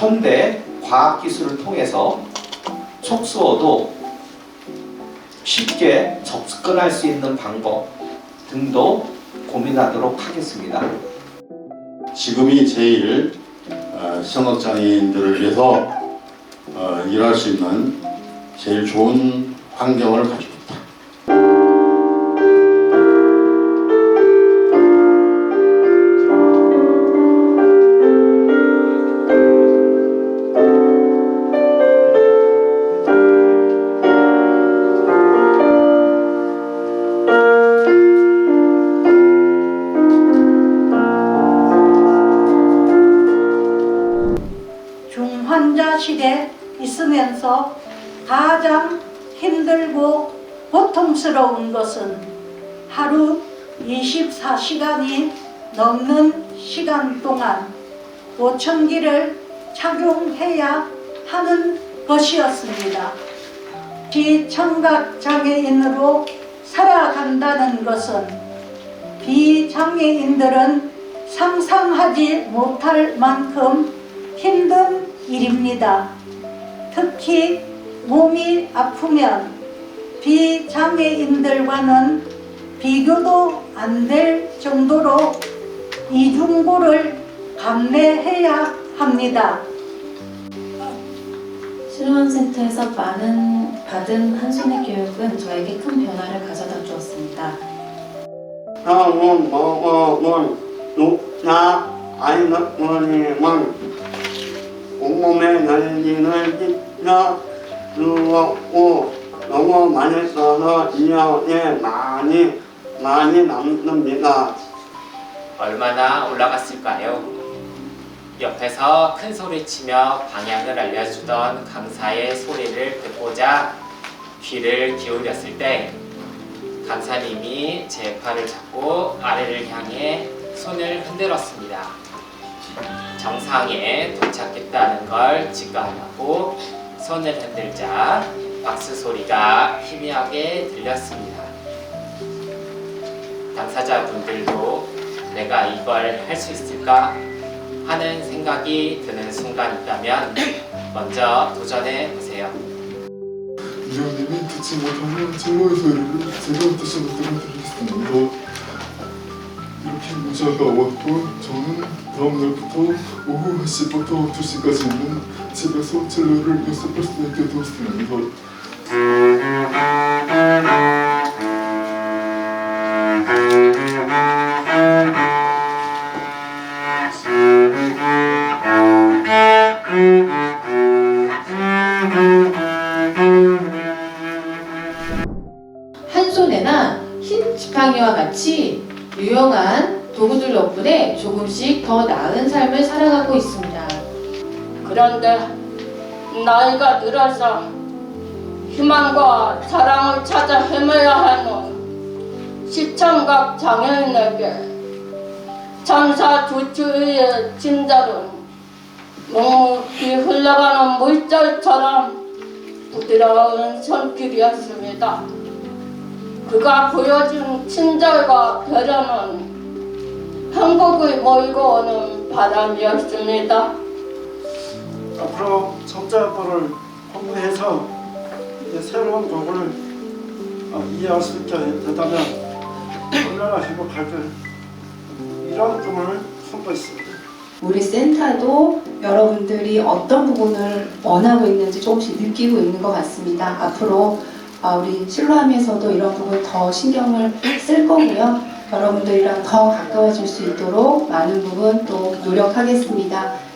현대 과학 기술을 통해서 촉수어도 쉽게 접근할 수 있는 방법 등도 고민하도록 하겠습니다. 지금이 제일 어, 시청각장애인들을 위해서 어, 일할 수 있는 제일 좋은 환경을 가지고 중환자실에 있으면서 가장 힘들고 고통스러운 것은 하루 24시간이 넘는 시간 동안 보청기를 착용해야 하는 것이었습니다. 비청각 장애인으로 살아간다는 것은 비장애인들은 상상하지 못할 만큼 힘든 일입니다. 특히 몸이 아프면 비장애인들과는 비교도 안 될 정도로 이중고를 감내해야 합니다. 실험센터에서 많은 받은 한손의 교육은 저에게 큰 변화를 가져다 주었습니다. 형은 먹어본 녹차 아이너머니만 온 몸에 날리는 진짜 누웠고 너무 많이 써서 기억에 많이 많이 남습니다. 얼마나 올라갔을까요? 옆에서 큰 소리 치며 방향을 알려주던 강사의 소리를 듣고자 귀를 기울였을 때 강사님이 제 팔을 잡고 아래를 향해 손을 흔들었습니다. 정상에 도착했다는 걸 직감하고 손을 흔들자 박수 소리가 희미하게 들렸습니다. 당사자분들도 내가 이걸 할 수 있을까 하는 생각이 드는 순간 있다면 먼저 도전해 보세요. 위원님이 듣지 못하는 소리를 제가 다시 못들어 드리겠습니다. 이렇게 모자가 왔고 저는 다음 날부터 오후 1시부터 2시까지는 집에서 진로를 연습할 수 있게 되었습니다. 한 손에나 흰 지팡이와 같이 유용한 도구들 덕분에 조금씩 더 나은 삶을 살아가고 있습니다. 그런데 나이가 들어서 희망과 사랑을 찾아 헤매야 하는 시청각 장애인에게 천사 주추의 친절은 묵묵히 흘러가는 물결처럼 부드러운 손길이었습니다. 그가 보여준 친절과 배려는 행복을 몰고 오는 바람이었습니다. 앞으로 청자들을 공부해서 새로운 도구를 어, 이해할 수 있게 된다면 얼마나 행복할까 이런 꿈을 품고 있습니다. 우리 센터도 여러분들이 어떤 부분을 원하고 있는지 조금씩 느끼고 있는 것 같습니다. 앞으로 아, 우리 실로함에서도 이런 부분 더 신경을 쓸 거고요. 여러분들이랑 더 가까워질 수 있도록 많은 부분 또 노력하겠습니다.